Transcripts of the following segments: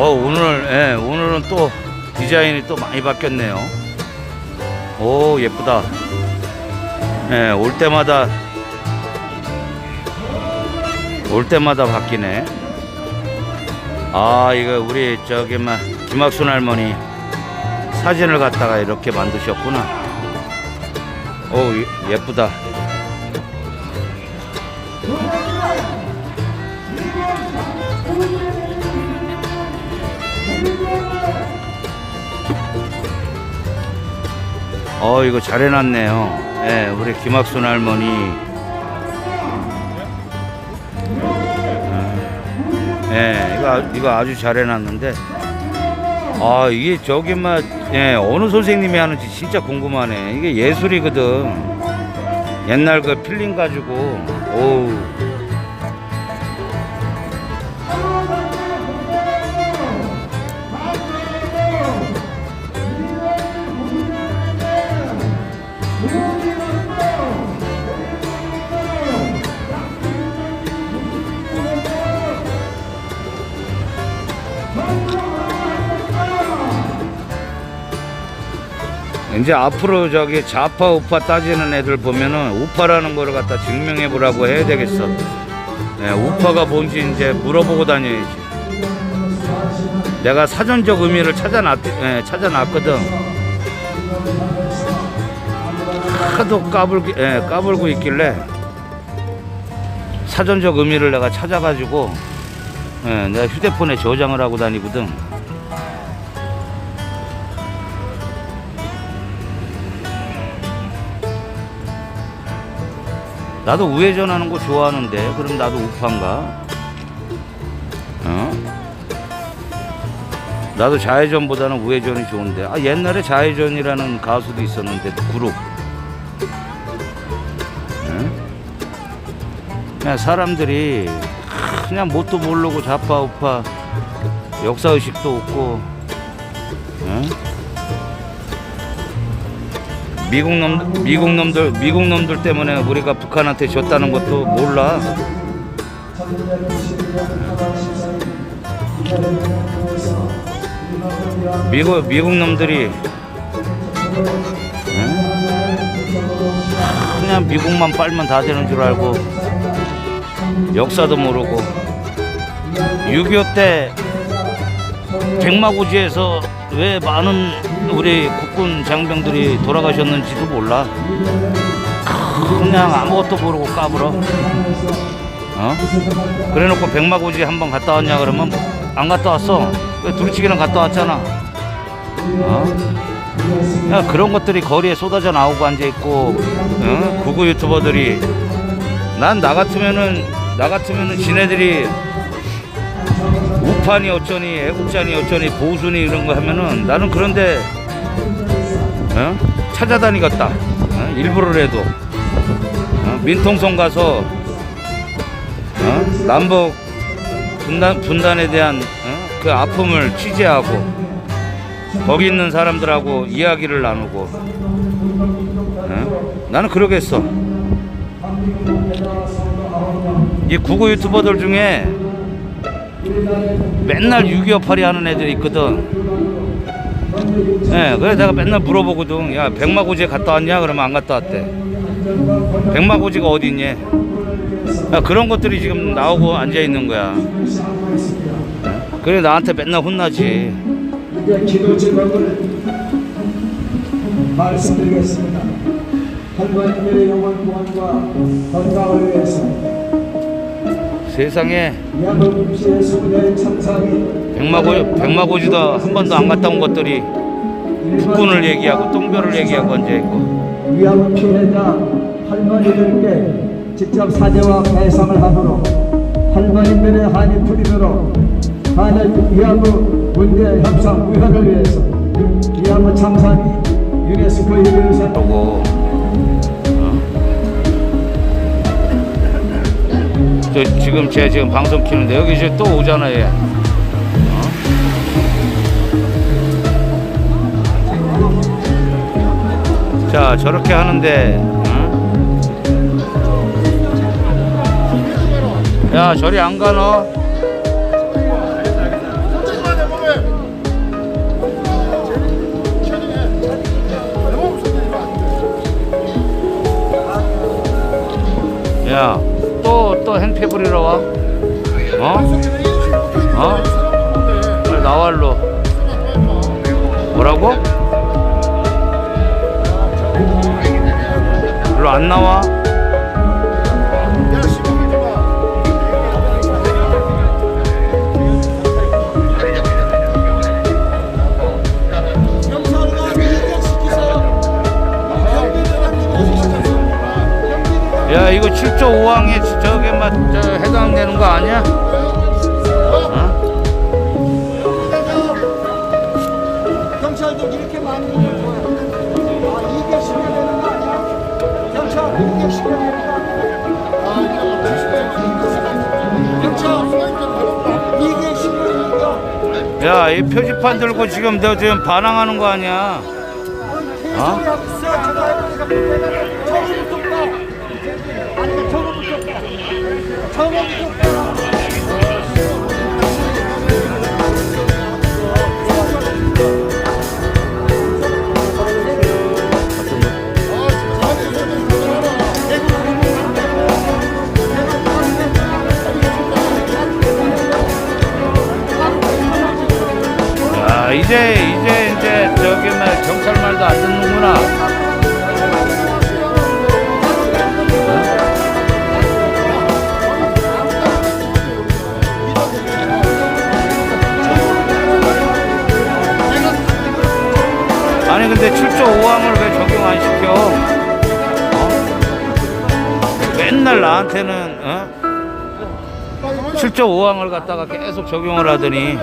어 오늘 예 오늘은 또 디자인이 또 많이 바뀌었네요. 오 예쁘다. 예 올 때마다 올 때마다 바뀌네. 아 이거 우리 저기 막 김학순 할머니 사진을 갖다가 이렇게 만드셨구나. 오 예- 예쁘다. 어 이거 잘 해놨네요. 예, 우리 김학순 할머니. 어, 예, 이거 아- 이거 아주 잘 해놨는데. 아 이게 저기 막 예, 어느 선생님이 하는지 진짜 궁금하네. 이게 예술이거든. 옛날 그 필링 가지고 오우. 이제 앞으로 저기 좌파 우파 따지는 애들 보면은 우파라는 거를 갖다 증명해 보라고 해야 되겠어. 네, 우파가 뭔지 이제 물어보고 다녀야지. 내가 사전적 의미를 찾아놨, 예, 찾아놨거든. 하도 까불기, 예, 까불고 있길래 사전적 의미를 내가 찾아가지고 예, 내가 휴대폰에 저장을 하고 다니거든. 나도 우회전하는 거 좋아하는데 그럼 나도 우파인가? 어? 나도 좌회전보다는 우회전이 좋은데 아 옛날에 좌회전이라는 가수도 있었는데 그룹 응? 그냥 사람들이 그냥 뭣도 모르고 좌파 우파 역사의식도 없고 응? 미국 놈 미국 놈들 미국 놈들 때문에 우리가 북한한테 졌다는 것도 몰라. 미국 미국 놈들이 응? 그냥 미국만 빨면 다 되는 줄 알고 역사도 모르고 6.25 때 백마고지에서 왜 많은 우리 국군 장병들이 돌아가셨는지도 몰라. 그냥 아무것도 모르고 까불어. 어? 그래놓고 백마고지 한번 갔다 왔냐 그러면 안 갔다 왔어. 왜 두루치기는 갔다 왔잖아. 어? 야, 그런 것들이 거리에 쏟아져 나오고 앉아 있고, 어? 구구 유튜버들이 난 나 같으면은 나 같으면은 지네들이 우판이 어쩌니 애국자니 어쩌니 보수니 이런 거 하면은 나는 그런데 어? 찾아다니겠다 어? 일부러라도 어? 민통성 가서 어? 남북 분단, 분단에 대한 어? 그 아픔을 취재하고 거기 있는 사람들하고 이야기를 나누고 어? 나는 그러겠어 이 구구 유튜버들 중에 맨날 6.25 파리 하는 애들이 있거든. 예, 그래서 내가 맨날 물어보거든. 야, 백마고지에 갔다 왔냐? 그러면 안 갔다 왔대. 백마고지가 어디 있니? 야, 그런 것들이 지금 나오고 앉아 있는 거야. 그래, 나한테 맨날 혼나지. 말씀드리겠습니다. 할머니들의 영원 구원과 건강을 위해서 세상에 백마고, 백마고지도 한 번도 안 갔다 온 것들이 국군을 얘기하고 똥별을 얘기하고 앉아 있고. 위암 피해자 할머니들께 직접 사죄와 배상을 하도록 할머니들의 한이 풀리도록 한일 위암 문제 협상 우회를 위해서 위암 참사기 유네스코 유교유산 하고 저, 지금 제가 지금 방송 키는데 여기 이제 또 오잖아요. 어? 자 저렇게 하는데 어? 야 저리 안 가너 야 행패 부리러 와? 어? 어? 빨리 나와 일로 뭐라고? 일로 안 나와? 야 이거 7조 5항에 저 게막 저, 해당되는 거 아니야? 어? 경찰도 이렇게 많이 오면 뭐야? 아, 거 아니야? 경찰, 거? 경찰, 야이 표지판 들고 지금 너 지금 반항하는 거 아니야? 어? 야 이제 이제 이제 저기 막 경찰 말도 안 듣는구나. 5항을 왜 적용 안 시켜? 어? 맨날 나한테는 어? 7조 5항을 갖다가 계속 적용을 하더니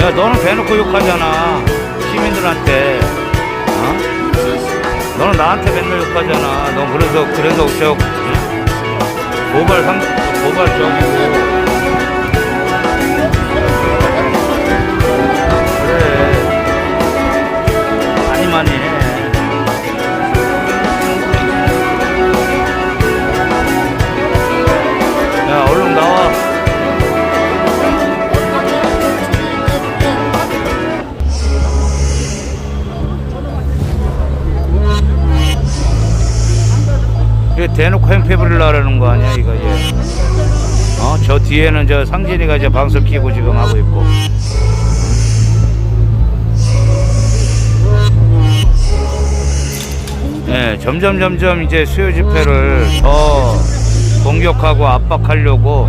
야 너는 대놓고 욕하잖아. 시민들한테. 어? 너는 나한테 맨날 욕하잖아. 넌 그래서 그래서 저 응? 고발 상 고발 저기고. 그래. 많이 많이 해 대놓고 행패 부리려는 거 아니야 이거 얘. 어? 저 뒤에는 저 상진이가 이제 방석 키고 지금 하고 있고 예, 점점 점점 이제 수요 집회를 더 공격하고 압박하려고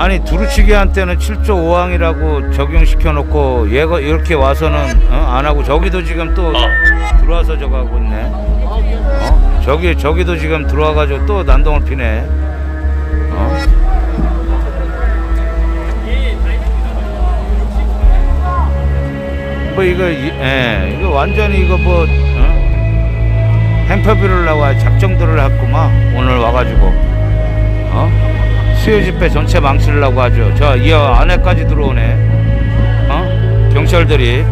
아니 두루치기한테는 7조 5항이라고 적용시켜 놓고 얘가 이렇게 와서는 어? 안 하고 저기도 지금 또 들어와서 저거 하고 있네. 어? 저기 저기도 지금 들어와 가지고 또 난동을 피네. 어? 뭐 이거 이- 예 이거 완전히 이거 뭐 어? 행패비를 나와 작정들을 했구만 오늘 와가지고 어? 수요 집회 전체 망치려고 하죠. 저이 안에까지 들어오네. 어? 경찰들이.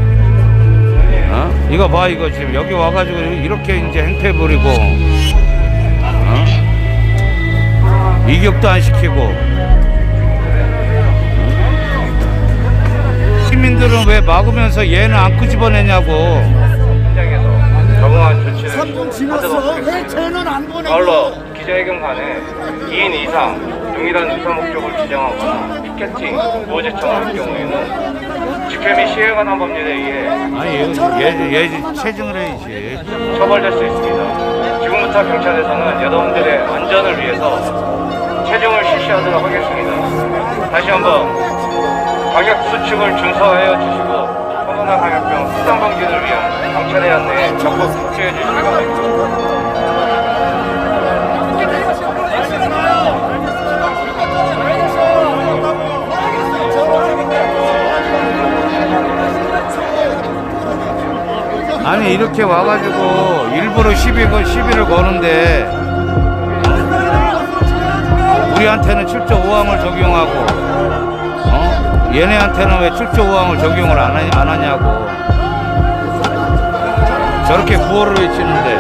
어? 이거 봐 이거 지금 여기 와가지고 이렇게 이제 행패 부리고 어? 이격도 안 시키고 어? 시민들은 왜 막으면서 얘는 안 끄집어내냐고. 3분 지났어. 왜 쟤는 안 보내? 기자회견 간에 2인 이상 동일한 의사 목적을 지정하거나 피켓팅, 무호 제청을 할 경우에는 집회 및 관한 법률에 의해 아니 얘, 얘, 얘 체증을 해야지 처벌될 수 있습니다. 지금부터 경찰에서는 여러분들의 안전을 위해서 체증을 실시하도록 하겠습니다. 다시 한번 방역 수칙을 준수하여 주시고 코로나 감염병 확산 방지를 위한 경찰의 안내에 적극 협조해 주시기 바랍니다. 아니 이렇게 와가지고 일부러 시비 거 시비를 거는데 우리한테는 7조 5항을 적용하고 어? 얘네한테는 왜 7조 5항을 적용을 안, 하, 안 하냐고 저렇게 구호를 외치는데